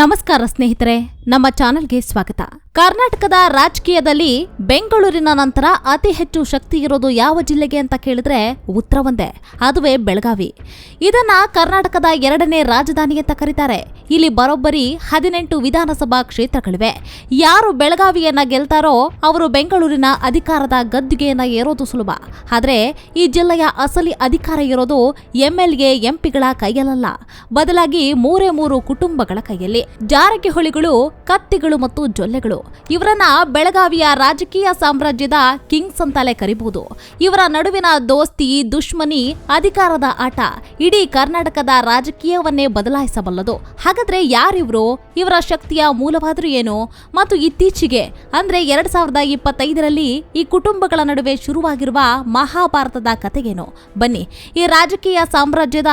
ನಮಸ್ಕಾರ ಸ್ನೇಹಿತರೆ ನಮ್ಮ ಚಾನೆಲ್ಗೆ ಸ್ವಾಗತ. ಕರ್ನಾಟಕದ ರಾಜಕೀಯದಲ್ಲಿ ಬೆಂಗಳೂರಿನ ನಂತರ ಅತಿ ಹೆಚ್ಚು ಶಕ್ತಿ ಇರೋದು ಯಾವ ಜಿಲ್ಲೆಗೆ ಅಂತ ಕೇಳಿದ್ರೆ ಉತ್ತರ ಒಂದೇ, ಅದುವೇ ಬೆಳಗಾವಿ. ಇದನ್ನ ಕರ್ನಾಟಕದ ಎರಡನೇ ರಾಜಧಾನಿ ಅಂತ ಕರೀತಾರೆ. ಇಲ್ಲಿ ಬರೋಬ್ಬರಿ ಹದಿನೆಂಟು ವಿಧಾನಸಭಾ ಕ್ಷೇತ್ರಗಳಿವೆ. ಯಾರು ಬೆಳಗಾವಿಯನ್ನ ಗೆಲ್ತಾರೋ ಅವರು ಬೆಂಗಳೂರಿನ ಅಧಿಕಾರದ ಗದ್ದುಗೆಯನ್ನ ಏರೋದು ಸುಲಭ. ಆದರೆ ಈ ಜಿಲ್ಲೆಯ ಅಸಲಿ ಅಧಿಕಾರ ಇರೋದು ಎಂಎಲ್ಎ, ಎಂಪಿಗಳ ಕೈಯಲ್ಲ ಬದಲಾಗಿ ಮೂರೇ ಮೂರು ಕುಟುಂಬಗಳ ಕೈಯಲ್ಲಿ. ಜಾರಕಿಹೊಳಿಗಳು, ಕತ್ತಿಗಳು ಮತ್ತು ಜೊಲ್ಲೆಗಳು. ಇವರನ್ನ ಬೆಳಗಾವಿಯ ರಾಜಕೀಯ ಸಾಮ್ರಾಜ್ಯದ ಕಿಂಗ್ಸ್ ಅಂತಲೇ ಕರಿಬಹುದು ಇವರ ನಡುವಿನ ದೋಸ್ತಿ, ದುಶ್ಮನಿ, ಅಧಿಕಾರದ ಆಟ ಇಡೀ ಕರ್ನಾಟಕದ ರಾಜಕೀಯವನ್ನೇ ಬದಲಾಯಿಸಬಲ್ಲದು. ಹಾಗಾದ್ರೆ ಯಾರಿವ್ರು? ಇವರ ಶಕ್ತಿಯ ಮೂಲವಾದರೂ ಏನು? ಮತ್ತು ಇತ್ತೀಚೆಗೆ, ಅಂದ್ರೆ ಎರಡ್ ಸಾವಿರದ ಇಪ್ಪತ್ತೈದರಲ್ಲಿ ಈ ಕುಟುಂಬಗಳ ನಡುವೆ ಶುರುವಾಗಿರುವ ಮಹಾಭಾರತದ ಕಥೆಗೇನು? ಬನ್ನಿ, ಈ ರಾಜಕೀಯ ಸಾಮ್ರಾಜ್ಯದ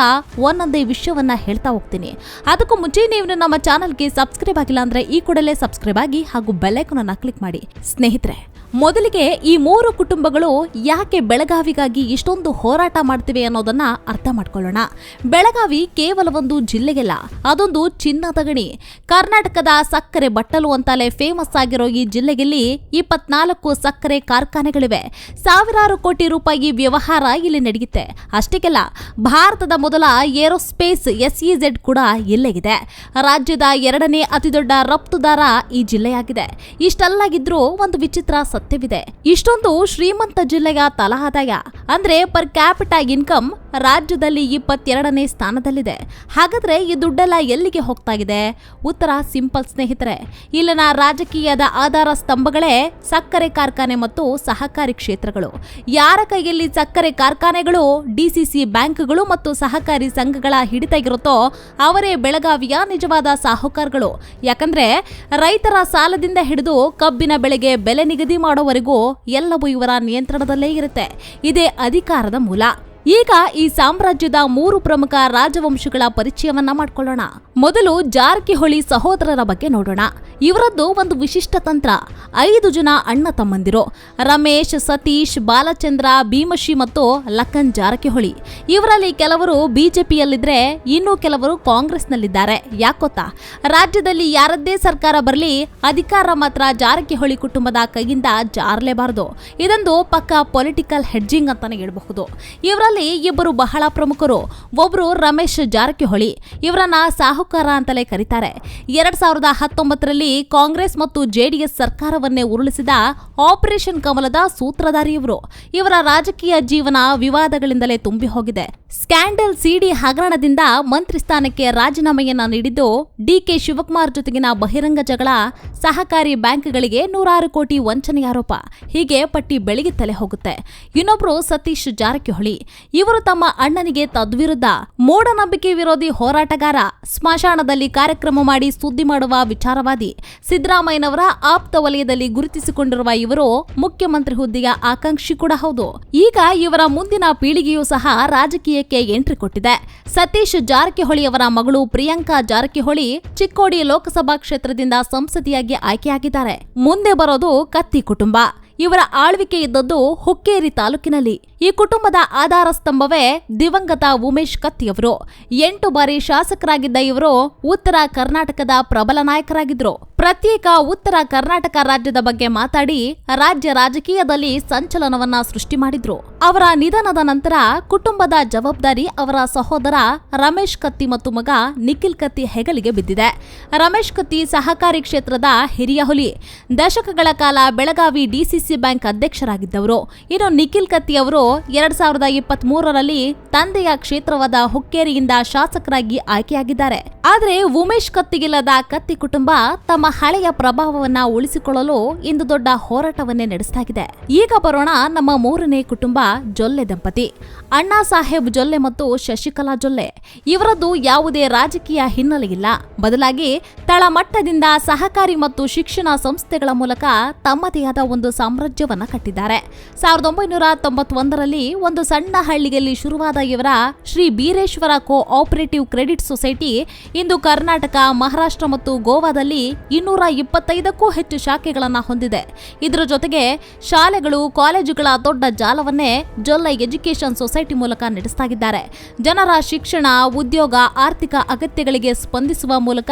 ಒಂದೊಂದೇ ವಿಷಯವನ್ನ ಹೇಳ್ತಾ ಹೋಗ್ತೀನಿ. ಅದಕ್ಕೂ ಮುಂಚೆ ನೀವು ನಮ್ಮ ಚಾನಲ್ಗೆ ಸಬ್ಸ್ಕ್ರೈಬ್ ಆಗಿಲ್ಲ ಅಂದ್ರೆ ಈ ಕೂಡಲೇ ಸಬ್ಸ್ಕ್ರೈಬ್ ಆಗಿ ಹಾಗೂ ಬೆಲ್ಲೈಕನ್ ಅನ್ನ ಕ್ಲಿಕ್ ಮಾಡಿ ಸ್ನೇಹಿತರೆ. ಮೊದಲಿಗೆ ಈ ಮೂರು ಕುಟುಂಬಗಳು ಯಾಕೆ ಬೆಳಗಾವಿಗಾಗಿ ಇಷ್ಟೊಂದು ಹೋರಾಟ ಮಾಡ್ತಿವೆ ಅನ್ನೋದನ್ನ ಅರ್ಥ ಮಾಡ್ಕೊಳ್ಳೋಣ. ಬೆಳಗಾವಿ ಕೇವಲ ಒಂದು ಜಿಲ್ಲೆಗೆಲ್ಲ ಅದೊಂದು ಚಿನ್ನದ ಗಣಿ. ಕರ್ನಾಟಕದ ಸಕ್ಕರೆ ಬಟ್ಟಲು ಅಂತಲೇ ಫೇಮಸ್ ಆಗಿರೋ ಈ ಜಿಲ್ಲೆಯಲ್ಲಿ ಇಪ್ಪತ್ನಾಲ್ಕು ಸಕ್ಕರೆ ಕಾರ್ಖಾನೆಗಳಿವೆ. ಸಾವಿರಾರು ಕೋಟಿ ರೂಪಾಯಿ ವ್ಯವಹಾರ ಇಲ್ಲಿ ನಡೆಯುತ್ತೆ. ಅಷ್ಟಕ್ಕೆಲ್ಲ, ಭಾರತದ ಮೊದಲ ಏರೋಸ್ಪೇಸ್ ಎಸ್ಇಝೆಡ್ ಕೂಡ ಇಲ್ಲೇಗಿದೆ ರಾಜ್ಯದ ಎರಡನೇ ಅತಿದೊಡ್ಡ ರಫ್ತುದಾರ ಈ ಜಿಲ್ಲೆಯಾಗಿದೆ. ಇಷ್ಟಲ್ಲಾಗಿದ್ರೂ ಒಂದು ವಿಚಿತ್ರ ಸತ್ಯವಿದೆ ಇಷ್ಟೊಂದು ಶ್ರೀಮಂತ ಜಿಲ್ಲೆಯ ತಲಾ ಅಂದ್ರೆ ಪರ್ ಕ್ಯಾಪಿಟಾ ಇನ್ಕಮ್ ರಾಜ್ಯದಲ್ಲಿ ಇಪ್ಪತ್ತೆರಡನೇ ಸ್ಥಾನದಲ್ಲಿದೆ. ಹಾಗಾದ್ರೆ ಈ ದುಡ್ಡೆಲ್ಲ ಎಲ್ಲಿಗೆ ಹೋಗ್ತಾ ಇದೆ ಉತ್ತರ ಸಿಂಪಲ್ ಸ್ನೇಹಿತರೆ, ಇಲ್ಲಿನ ರಾಜಕೀಯದ ಆಧಾರ ಸ್ತಂಭಗಳೇ ಸಕ್ಕರೆ ಕಾರ್ಖಾನೆ ಮತ್ತು ಸಹಕಾರಿ ಕ್ಷೇತ್ರಗಳು. ಯಾರ ಕೈಯಲ್ಲಿ ಸಕ್ಕರೆ ಕಾರ್ಖಾನೆಗಳು ಡಿಸಿಸಿ ಬ್ಯಾಂಕ್ಗಳು ಮತ್ತು ಸಹಕಾರಿ ಸಂಘಗಳ ಹಿಡಿತ ಇರುತ್ತೋ ಅವರೇ ಬೆಳಗಾವಿಯ ನಿಜವಾದ ಸಾಹುಕಾರಗಳು. ಯಾಕಂದ್ರೆ ರೈತರ ಸಾಲದಿಂದ ಹಿಡಿದು ಕಬ್ಬಿನ ಬೆಳೆಗೆ ಬೆಲೆ ನಿಗದಿ ಮಾಡೋವರೆಗೂ ಎಲ್ಲವೂ ಇವರ ನಿಯಂತ್ರಣದಲ್ಲೇ ಇರುತ್ತೆ. ಇದೇ ಅಧಿಕಾರದ ಮೂಲ. ಈಗ ಈ ಸಾಮ್ರಾಜ್ಯದ ಮೂರು ಪ್ರಮುಖ ರಾಜವಂಶಗಳ ಪರಿಚಯವನ್ನ ಮಾಡ್ಕೊಳ್ಳೋಣ. ಮೊದಲು ಜಾರಕಿಹೊಳಿ ಸಹೋದರರ ಬಗ್ಗೆ ನೋಡೋಣ. ಇವರದ್ದು ಒಂದು ವಿಶಿಷ್ಟ ತಂತ್ರ. ಐದು ಜನ ಅಣ್ಣ ತಮ್ಮಂದಿರು. ರಮೇಶ್, ಸತೀಶ್, ಬಾಲಚಂದ್ರ, ಭೀಮಶಿ ಮತ್ತು ಲಕ್ಕನ್ ಜಾರಕಿಹೊಳಿ. ಇವರಲ್ಲಿ ಕೆಲವರು ಬಿಜೆಪಿಯಲ್ಲಿದ್ರೆ ಇನ್ನೂ ಕೆಲವರು ಕಾಂಗ್ರೆಸ್ನಲ್ಲಿದ್ದಾರೆ. ಯಾಕೋತಾ ರಾಜ್ಯದಲ್ಲಿ ಯಾರದ್ದೇ ಸರ್ಕಾರ ಬರಲಿ, ಅಧಿಕಾರ ಮಾತ್ರ ಜಾರಕಿಹೊಳಿ ಕುಟುಂಬದ ಕೈಯಿಂದ ಜಾರಲೇಬಾರದು. ಇದೊಂದು ಪಕ್ಕ ಪೊಲಿಟಿಕಲ್ ಹೆಡ್ಜಿಂಗ್ ಅಂತಾನೆ ಹೇಳಬಹುದು. ಇವರಲ್ಲಿ ಇಬ್ಬರು ಬಹಳ ಪ್ರಮುಖರು. ಒಬ್ರು ರಮೇಶ್ ಜಾರಕಿಹೊಳಿ. ಇವರನ್ನ ಸಾಹುಕಾರ ಅಂತಲೇ ಕರೀತಾರೆ. ಎರಡ್ ಸಾವಿರದ ಹತ್ತೊಂಬತ್ತರಲ್ಲಿ ಕಾಂಗ್ರೆಸ್ ಮತ್ತು ಜೆಡಿಎಸ್ ಸರ್ಕಾರವನ್ನೇ ಉರುಳಿಸಿದ ಆಪರೇಷನ್ ಕಮಲದ ಸೂತ್ರಧಾರಿ ಇವರು ರಾಜಕೀಯ ಜೀವನ ವಿವಾದಗಳಿಂದಲೇ ತುಂಬಿ ಹೋಗಿದೆ ಸ್ಕ್ಯಾಂಡಲ್ ಸಿಡಿ ಹಗರಣದಿಂದ ಮಂತ್ರಿ ಸ್ಥಾನಕ್ಕೆ ರಾಜೀನಾಮೆಯನ್ನ ನೀಡಿದ್ದು ಡಿಕೆ ಶಿವಕುಮಾರ್ ಜೊತೆಗಿನ ಬಹಿರಂಗ ಜಗಳ, ಸಹಕಾರಿ ಬ್ಯಾಂಕ್ಗಳಿಗೆ ನೂರಾರು ಕೋಟಿ ವಂಚನೆ ಆರೋಪ. ಹೀಗೆ ಪಟ್ಟಿ ತಲೆ ಹೋಗುತ್ತೆ. ಇನ್ನೊಬ್ರು ಸತೀಶ್ ಜಾರಕಿಹೊಳಿ. ಇವರು ತಮ್ಮ ಅಣ್ಣನಿಗೆ ತದ್ವಿರುದ್ಧ. ಮೂಢನಂಬಿಕೆ ವಿರೋಧಿ ಹೋರಾಟಗಾರ. ಸ್ಮಶಾನದಲ್ಲಿ ಕಾರ್ಯಕ್ರಮ ಮಾಡಿ ಸುದ್ದಿ ಮಾಡುವ ವಿಚಾರವಾದಿ. ಸಿದ್ದರಾಮಯ್ಯನವರ ಆಪ್ತ ವಲಯದಲ್ಲಿ ಗುರುತಿಸಿಕೊಂಡಿರುವ ಇವರು ಮುಖ್ಯಮಂತ್ರಿ ಹುದ್ದೆಯ ಆಕಾಂಕ್ಷಿ ಕೂಡ ಹೌದು. ಈಗ ಇವರ ಮುಂದಿನ ಪೀಳಿಗೆಯೂ ಸಹ ರಾಜಕೀಯಕ್ಕೆ ಎಂಟ್ರಿ ಕೊಟ್ಟಿದೆ. ಸತೀಶ್ ಜಾರಕಿಹೊಳಿ ಅವರ ಮಗಳು ಪ್ರಿಯಾಂಕಾ ಜಾರಕಿಹೊಳಿ ಚಿಕ್ಕೋಡಿ ಲೋಕಸಭಾ ಕ್ಷೇತ್ರದಿಂದ ಸಂಸದಿಯಾಗಿ ಆಯ್ಕೆಯಾಗಿದ್ದಾರೆ. ಮುಂದೆ ಬರೋದು ಕತ್ತಿ ಕುಟುಂಬ. ಇವರ ಆಳ್ವಿಕೆ ಇದ್ದದ್ದು ಹುಕ್ಕೇರಿ ತಾಲೂಕಿನಲ್ಲಿ. ಈ ಕುಟುಂಬದ ಆಧಾರ ಸ್ತಂಭವೇ ದಿವಂಗತ ಉಮೇಶ್ ಕತ್ತಿಯವರು ಎಂಟು ಬಾರಿ ಶಾಸಕರಾಗಿದ್ದ ಇವರು ಉತ್ತರ ಕರ್ನಾಟಕದ ಪ್ರಬಲ ನಾಯಕರಾಗಿದ್ರು. ಪ್ರತ್ಯೇಕ ಉತ್ತರ ಕರ್ನಾಟಕ ರಾಜ್ಯದ ಬಗ್ಗೆ ಮಾತಾಡಿ ರಾಜ್ಯ ರಾಜಕೀಯದಲ್ಲಿ ಸಂಚಲನವನ್ನ ಸೃಷ್ಟಿ ಮಾಡಿದ್ರು. ಅವರ ನಿಧನದ ನಂತರ ಕುಟುಂಬದ ಜವಾಬ್ದಾರಿ ಅವರ ಸಹೋದರ ರಮೇಶ್ ಕತ್ತಿ ಮತ್ತು ಮಗ ನಿಖಿಲ್ ಕತ್ತಿ ಹೆಗಲಿಗೆ ಬಿದ್ದಿದೆ. ರಮೇಶ್ ಕತ್ತಿ ಸಹಕಾರಿ ಕ್ಷೇತ್ರದ ಹಿರಿಯ ಹುಲಿ. ದಶಕಗಳ ಕಾಲ ಬೆಳಗಾವಿ ಡಿಸಿಸಿ ಬ್ಯಾಂಕ್ ಅಧ್ಯಕ್ಷರಾಗಿದ್ದವರು. ಇನ್ನು ನಿಖಿಲ್ ಕತ್ತಿ ಅವರು ಎರಡ್ ಸಾವಿರದ ಇಪ್ಪತ್ತ್ ಮೂರರಲ್ಲಿ ತಂದೆಯ ಕ್ಷೇತ್ರವಾದ ಹುಕ್ಕೇರಿಯಿಂದ ಶಾಸಕರಾಗಿ ಆಯ್ಕೆಯಾಗಿದ್ದಾರೆ. ಆದರೆ ಉಮೇಶ್ ಕತ್ತಿಗಿಲ್ಲದ ಕತ್ತಿ ಕುಟುಂಬ ತಮ್ಮ ಹಳೆಯ ಪ್ರಭಾವವನ್ನ ಉಳಿಸಿಕೊಳ್ಳಲು ಇಂದು ದೊಡ್ಡ ಹೋರಾಟವನ್ನೇ ನಡೆಸಲಾಗಿದೆ ಈಗ ಬರೋಣ ನಮ್ಮ ಮೂರನೇ ಕುಟುಂಬ ಜೊಲ್ಲೆ ದಂಪತಿ. ಅಣ್ಣಾ ಸಾಹೇಬ್ ಜೊಲ್ಲೆ ಮತ್ತು ಶಶಿಕಲಾ ಜೊಲ್ಲೆ. ಇವರದ್ದು ಯಾವುದೇ ರಾಜಕೀಯ ಹಿನ್ನೆಲೆ ಇಲ್ಲ. ಬದಲಾಗಿ ತಳಮಟ್ಟದಿಂದ ಸಹಕಾರಿ ಮತ್ತು ಶಿಕ್ಷಣ ಸಂಸ್ಥೆಗಳ ಮೂಲಕ ತಮ್ಮದೇ ಆದ ಒಂದು ಸಾಮ್ರಾಜ್ಯವನ್ನ ಕಟ್ಟಿದ್ದಾರೆ. ಸಾವಿರದ ಒಂಬೈನೂರ ತೊಂಬತ್ತೊಂದರಲ್ಲಿ ಒಂದು ಸಣ್ಣ ಹಳ್ಳಿಯಲ್ಲಿ ಶುರುವಾದ ಇವರ Shri Bireshwara cooperative credit society ಇಂದು ಕರ್ನಾಟಕ, ಮಹಾರಾಷ್ಟ್ರ ಮತ್ತು ಗೋವಾದಲ್ಲಿ ಇನ್ನೂರ ಇಪ್ಪತ್ತೈದಕ್ಕೂ ಹೆಚ್ಚು ಶಾಖೆಗಳನ್ನು ಹೊಂದಿದೆ. ಇದರ ಜೊತೆಗೆ ಶಾಲೆಗಳು, ಕಾಲೇಜುಗಳ ದೊಡ್ಡ ಜಾಲವನ್ನೇ ಜೊಲ್ಲ ಎಜುಕೇಷನ್ ಸೊಸೈಟಿ ಮೂಲಕ ನಡೆಸ್ತಾಗಿದ್ದಾರೆ. ಜನರ ಶಿಕ್ಷಣ, ಉದ್ಯೋಗ, ಆರ್ಥಿಕ ಅಗತ್ಯಗಳಿಗೆ ಸ್ಪಂದಿಸುವ ಮೂಲಕ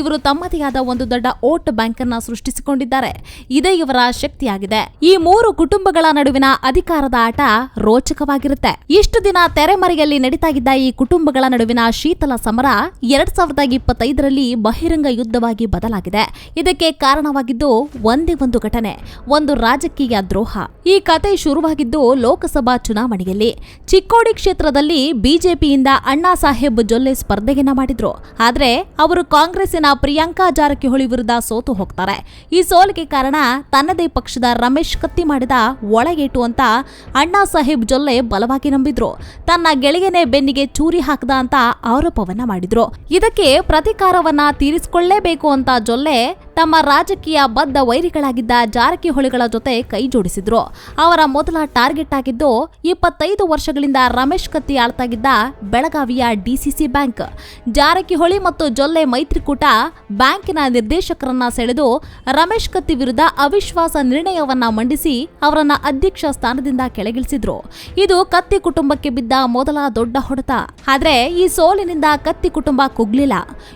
ಇವರು ತಮ್ಮದೇ ಆದ ಒಂದು ದೊಡ್ಡ ಓಟ್ ಬ್ಯಾಂಕ್ ಅನ್ನ ಸೃಷ್ಟಿಸಿಕೊಂಡಿದ್ದಾರೆ. ಇದೇ ಇವರ ಶಕ್ತಿಯಾಗಿದೆ. ಈ ಮೂರು ಕುಟುಂಬಗಳ ನಡುವಿನ ಅಧಿಕಾರದ ಆಟ ರೋಚಕವಾಗಿರುತ್ತೆ. ಇಷ್ಟು ದಿನ ತೆರೆಮರೆಯಲ್ಲಿ ನಡೀತಾಗಿದ್ದ ಈ ಕುಟುಂಬಗಳ ನಡುವಿನ ಶೀತಲ ಸಮರ ಎರಡ್ ಸಾವಿರದ ಇಪ್ಪತ್ತೈದರಲ್ಲಿ ಬಹಿರಂಗ ಯುದ್ಧವಾಗಿ ಬದಲಾಗಿದೆ. ಇದಕ್ಕೆ ಕಾರಣವಾಗಿದ್ದು ಒಂದೇ ಒಂದು ಘಟನೆ, ಒಂದು ರಾಜಕೀಯ ದ್ರೋಹ. ಈ ಕತೆ ಶುರುವಾಗಿದ್ದು ಲೋಕಸಭಾ ಚುನಾವಣೆಯಲ್ಲಿ. ಚಿಕ್ಕೋಡಿ ಕ್ಷೇತ್ರದಲ್ಲಿ ಬಿಜೆಪಿಯಿಂದ ಅಣ್ಣಾ ಸಾಹೇಬ್ ಜೊಲ್ಲೆ ಸ್ಪರ್ಧೆಯನ್ನ ಮಾಡಿದ್ರು. ಆದ್ರೆ ಅವರು ಕಾಂಗ್ರೆಸ್ಸಿನ ಪ್ರಿಯಾಂಕಾ ಜಾರಕಿಹೊಳಿ ವಿರುದ್ಧ ಸೋತು ಹೋಗ್ತಾರೆ. ಈ ಸೋಲಿಗೆ ಕಾರಣ ತನ್ನದೇ ಪಕ್ಷದ ರಮೇಶ್ ಕತ್ತಿ ಮಾಡಿದ ಒಳಗೇಟು ಅಂತ ಅಣ್ಣಾ ಸಾಹೇಬ್ ಜೊಲ್ಲೆ ಬಲವಾಗಿ ನಂಬಿದ್ರು. ತನ್ನ ಗೆಳೆಯನೇ ಬೆನ್ನಿಗೆ ಚೂರಿ ಹಾಕದ ಅಂತ ಆರೋಪವನ್ನ ಮಾಡಿದ್ರು. ಇದಕ್ಕೆ ಪ್ರತಿಕಾರವನ್ನ ತೀರಿಸಿಕೊಳ್ಳೇಬೇಕು ಅಂತ ಜೊಲ್ಲೆ ತಮ್ಮ ರಾಜಕೀಯ ಬದ್ಧ ವೈರಿಗಳಾಗಿದ್ದ ಜಾರಕಿಹೊಳಿಗಳ ಜೊತೆ ಕೈ ಜೋಡಿಸಿದ್ರು. ಅವರ ಮೊದಲ ಟಾರ್ಗೆಟ್ ಆಗಿದ್ದು ಇಪ್ಪತ್ತೈದು ವರ್ಷಗಳಿಂದ ರಮೇಶ್ ಕತ್ತಿ ಆಳ್ತಾಗಿದ್ದ ಬೆಳಗಾವಿಯ ಡಿಸಿಸಿ ಬ್ಯಾಂಕ್. ಜಾರಕಿಹೊಳಿ ಮತ್ತು ಜೊಲ್ಲೆ ಮೈತ್ರಿಕೂಟ ಬ್ಯಾಂಕಿನ ನಿರ್ದೇಶಕರನ್ನ ಸೆಳೆದು ರಮೇಶ್ ಕತ್ತಿ ವಿರುದ್ಧ ಅವಿಶ್ವಾಸ ನಿರ್ಣಯವನ್ನ ಮಂಡಿಸಿ ಅವರನ್ನ ಅಧ್ಯಕ್ಷ ಸ್ಥಾನದಿಂದ ಕೆಳಗಿಳಿಸಿದ್ರು. ಇದು ಕತ್ತಿ ಕುಟುಂಬಕ್ಕೆ ಬಿದ್ದ ಮೊದಲ ದೊಡ್ಡ ಹೊಡೆತ. ಆದ್ರೆ ಈ ಸೋಲಿನಿಂದ ಕತ್ತಿ ಕುಟುಂಬ ಕುಗ್ಲಿಲ್ಲ.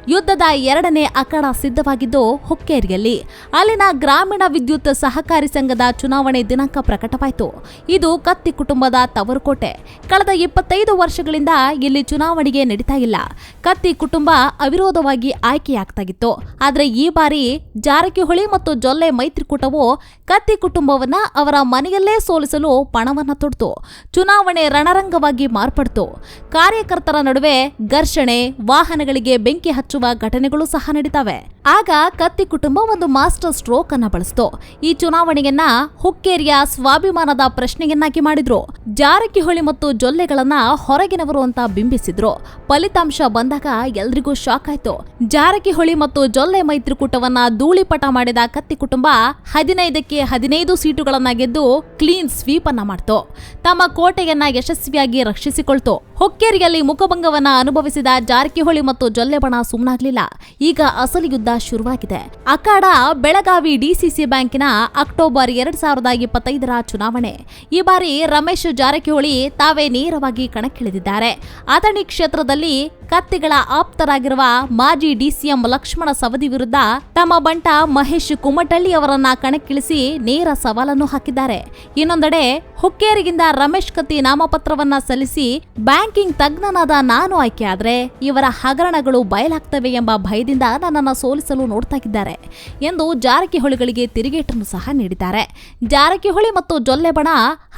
ಯುದ್ಧದ ಎರಡನೇ ಅಖಾಡ ಸಿದ್ಧವಾಗಿದ್ದು ಹುಕ್ಕೇರಿಯಲ್ಲಿ. ಅಲ್ಲಿನ ಗ್ರಾಮೀಣ ವಿದ್ಯುತ್ ಸಹಕಾರಿ ಸಂಘದ ಚುನಾವಣೆ ದಿನಾಂಕ ಪ್ರಕಟವಾಯಿತು. ಇದು ಕತ್ತಿ ಕುಟುಂಬದ ತವರುಕೋಟೆ. ಕಳೆದ ಇಪ್ಪತ್ತೈದು ವರ್ಷಗಳಿಂದ ಇಲ್ಲಿ ಚುನಾವಣೆಗೆ ನಡೀತಾ ಇಲ್ಲ. ಕತ್ತಿ ಕುಟುಂಬ ಅವಿರೋಧವಾಗಿ ಆಯ್ಕೆಯಾಗ್ತಾಗಿತ್ತು. ಆದ್ರೆ ಈ ಬಾರಿ ಜಾರಕಿಹೊಳಿ ಮತ್ತು ಜೊಲ್ಲೆ ಮೈತ್ರಿಕೂಟವು ಕತ್ತಿ ಕುಟುಂಬವನ್ನ ಅವರ ಮನೆಯಲ್ಲೇ ಸೋಲಿಸಲು ಪಣವನ್ನ ತೊಡ್ತು. ಚುನಾವಣೆ ರಣರಂಗವಾಗಿ ಮಾರ್ಪಡ್ತು. ಕಾರ್ಯಕರ್ತರ ನಡುವೆ ಘರ್ಷಣೆ, ವಾಹನಗಳಿಗೆ ಬೆಂಕಿ ಹಚ್ಚುವ ಘಟನೆಗಳು ಸಹ ನಡೀತವೆ. ಆಗ ಕತ್ತಿ ಕುಟುಂಬ ಒಂದು ಮಾಸ್ಟರ್ ಸ್ಟ್ರೋಕ್ ಅನ್ನ ಬಳಸ್ತು. ಈ ಚುನಾವಣೆಯನ್ನ ಹುಕ್ಕೇರಿಯ ಸ್ವಾಭಿಮಾನದ ಪ್ರಶ್ನೆಯನ್ನಾಗಿ ಮಾಡಿದ್ರು. ಜಾರಕಿಹೊಳಿ ಮತ್ತು ಜೊಲ್ಲೆಗಳನ್ನ ಹೊರಗಿನವರು ಅಂತ ಬಿಂಬಿಸಿದ್ರು. ಫಲಿತಾಂಶ ಬಂದಾಗ ಎಲ್ರಿಗೂ ಶಾಕ್ ಆಯ್ತು. ಜಾರಕಿಹೊಳಿ ಮತ್ತು ಜೊಲ್ಲೆ ಮೈತ್ರಿಕೂಟವನ್ನ ಧೂಳಿಪಟ ಮಾಡಿದ ಕತ್ತಿ ಕುಟುಂಬ ಹದಿನೈದಕ್ಕೆ ಹದಿನೈದು ಸೀಟುಗಳನ್ನ ಗೆದ್ದು ಕ್ಲೀನ್ ಸ್ವೀಪ್ ಅನ್ನ ಮಾಡ್ತು. ತಮ್ಮ ಕೋಟೆಯನ್ನ ಯಶಸ್ವಿಯಾಗಿ ರಕ್ಷಿಸಿಕೊಳ್ತು. ಹೊಕ್ಕೇರಿಯಲ್ಲಿ ಮುಖಭಂಗವನ್ನ ಅನುಭವಿಸಿದ ಜಾರಕಿಹೊಳಿ ಮತ್ತು ಜೊಲ್ಲೆಬಣ ಸುಮ್ನಾಗ್ಲಿಲ್ಲ. ಸುಮ್ಮನಾಗ್ಲಿಲ್ಲ ಈಗ ಅಸಲಿ ಯುದ್ಧ ಶುರುವಾಗಿದೆ. ಅಖಾಡ, ಬೆಳಗಾವಿ ಡಿಸಿಸಿ ಬ್ಯಾಂಕಿನ ಅಕ್ಟೋಬರ್ ಎರಡ್ ಸಾವಿರದ ಇಪ್ಪತ್ತೈದರ ಚುನಾವಣೆ. ಈ ಬಾರಿ ರಮೇಶ್ ಜಾರಕಿಹೊಳಿ ತಾವೇ ನೇರವಾಗಿ ಕಣಕ್ಕಿಳಿದಿದ್ದಾರೆ. ಅಥಣಿ ಕ್ಷೇತ್ರದಲ್ಲಿ ಕತ್ತಿಗಳ ಆಪ್ತರಾಗಿರುವ ಮಾಜಿ ಡಿಸಿಎಂ ಲಕ್ಷ್ಮಣ ಸವದಿ ವಿರುದ್ಧ ತಮ್ಮ ಬಂಟ ಮಹೇಶ್ ಕುಮಟಳ್ಳಿ ಅವರನ್ನ ಕಣಕ್ಕಿಳಿಸಿ ನೇರ ಸವಾಲನ್ನು ಹಾಕಿದ್ದಾರೆ. ಇನ್ನೊಂದೆಡೆ ಹುಕ್ಕೇರಿಗಿಂದ ರಮೇಶ್ ಕತ್ತಿ ನಾಮಪತ್ರವನ್ನ ಸಲ್ಲಿಸಿ ಬ್ಯಾಂಕಿಂಗ್ ತಜ್ಞನಾದ ನಾನು ಆಯ್ಕೆಯಾದ್ರೆ ಇವರ ಹಗರಣಗಳು ಬಯಲಾಗ್ತವೆ ಎಂಬ ಭಯದಿಂದ ನನ್ನನ್ನು ಸೋಲಿಸಲು ನೋಡ್ತಾ ಇದ್ದಾರೆ ಎಂದು ಜಾರಕಿಹೊಳಿಗಳಿಗೆ ತಿರುಗೇಟನ್ನು ಸಹ ನೀಡಿದ್ದಾರೆ. ಜಾರಕಿಹೊಳಿ ಮತ್ತು ಜೊಲ್ಲೆಬಣ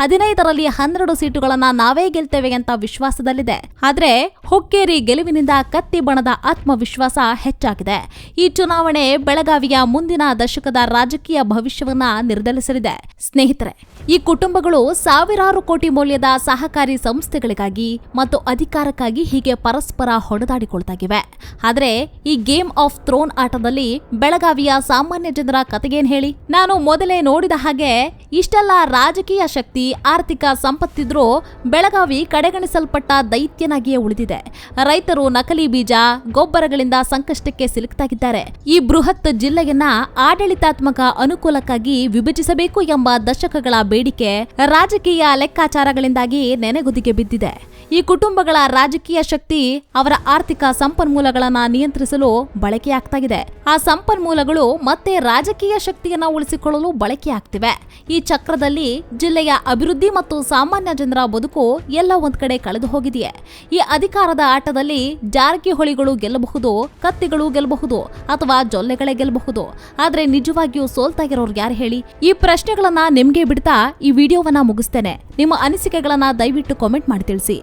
ಹದಿನೈದರಲ್ಲಿ ಹನ್ನೆರಡು ಸೀಟುಗಳನ್ನ ನಾವೇ ಗೆಲ್ತೇವೆ ಅಂತ ವಿಶ್ವಾಸದಲ್ಲಿದೆ. ಆದರೆ ಹುಕ್ಕೇರಿ ಗೆಲುವಿನಿಂದ ಕತ್ತಿ ಬಣದ ಆತ್ಮವಿಶ್ವಾಸ ಹೆಚ್ಚಾಗಿದೆ. ಈ ಚುನಾವಣೆ ಬೆಳಗಾವಿಯ ಮುಂದಿನ ದಶಕದ ರಾಜಕೀಯ ಭವಿಷ್ಯವನ್ನ ನಿರ್ಧರಿಸಲಿದೆ. ಸ್ನೇಹಿತರೆ, ಈ ಕುಟುಂಬಗಳು ಸಾವಿರಾರು ಕೋಟಿ ಮೌಲ್ಯದ ಸಹಕಾರಿ ಸಂಸ್ಥೆಗಳಿಗಾಗಿ ಮತ್ತು ಅಧಿಕಾರಕ್ಕಾಗಿ ಹೀಗೆ ಪರಸ್ಪರ ಹೊಡೆದಾಡಿಕೊಳ್ತಾಗಿವೆ. ಆದರೆ, ಈ ಗೇಮ್ ಆಫ್ ಥ್ರೋನ್ ಆಟದಲ್ಲಿ ಬೆಳಗಾವಿಯ ಸಾಮಾನ್ಯ ಜನರ ಕತೆಗೇನು ಹೇಳಿ? ನಾನು ಮೊದಲೇ ನೋಡಿದ ಹಾಗೆ, ಇಷ್ಟೆಲ್ಲ ರಾಜಕೀಯ ಶಕ್ತಿ, ಆರ್ಥಿಕ ಸಂಪತ್ತಿದ್ರೂ ಬೆಳಗಾವಿ ಕಡೆಗಣಿಸಲ್ಪಟ್ಟ ದೈತ್ಯನಾಗಿಯೇ ಉಳಿದಿದೆ. ರೈತರು ನಕಲಿ ಬೀಜ, ಗೊಬ್ಬರಗಳಿಂದ ಸಂಕಷ್ಟಕ್ಕೆ ಸಿಲುಕ್ತಾಗಿದ್ದಾರೆ. ಈ ಬೃಹತ್ ಜಿಲ್ಲೆಯನ್ನ ಆಡಳಿತಾತ್ಮಕ ಅನುಕೂಲಕ್ಕಾಗಿ ವಿಭಜಿಸಬೇಕು ಎಂಬ ದಶಕಗಳ ಬೇಡಿಕೆ ರಾಜಕೀಯ ಲೆಕ್ಕಾಚಾರಗಳಿಂದಾಗಿ ನೆನೆಗುದಿಗೆ ಬಿದ್ದಿದೆ. ಈ ಕುಟುಂಬಗಳ ರಾಜಕೀಯ ಶಕ್ತಿ ಅವರ ಆರ್ಥಿಕ ಸಂಪನ್ಮೂಲಗಳನ್ನು ನಿಯಂತ್ರಿಸಲು ಬಳಕೆಯಾಗ್ತಾಗಿದೆ. ಆ ಸಂಪನ್ಮೂಲಗಳು ಮತ್ತೆ ರಾಜಕೀಯ ಶಕ್ತಿಯನ್ನ ಉಳಿಸಿಕೊಳ್ಳಲು ಬಳಕೆಯಾಗ್ತಿವೆ. ಈ ಚಕ್ರದಲ್ಲಿ ಜಿಲ್ಲೆಯ ಅಭಿವೃದ್ಧಿ ಮತ್ತು ಸಾಮಾನ್ಯ ಜನರ ಬದುಕು ಎಲ್ಲ ಒಂದ್ ಕಡೆ ಕಳೆದು ಹೋಗಿದೆಯೇ. ಈ ಅಧಿಕಾರದ ಆಟದಲ್ಲಿ ಜಾರಕಿಹೊಳಿಗಳು ಗೆಲ್ಲಬಹುದು, ಕತ್ತಿಗಳು ಗೆಲ್ಲಬಹುದು ಅಥವಾ ಜೊಲ್ಲೆಗಳೇ ಗೆಲ್ಲಬಹುದು. ಆದ್ರೆ ನಿಜವಾಗಿಯೂ ಸೋಲ್ತಾ ಇರೋರು ಯಾರು ಹೇಳಿ? ಈ ಪ್ರಶ್ನೆಗಳನ್ನ ನಿಮ್ಗೆ ಬಿಡ್ತಾ ಈ ವಿಡಿಯೋವನ್ನ ಮುಗಿಸ್ತೇನೆ. ನಿಮ್ಮ ಅನಿಸಿಕೆಗಳನ್ನ ದಯವಿಟ್ಟು ಕಾಮೆಂಟ್ ಮಾಡಿ ತಿಳಿಸಿ.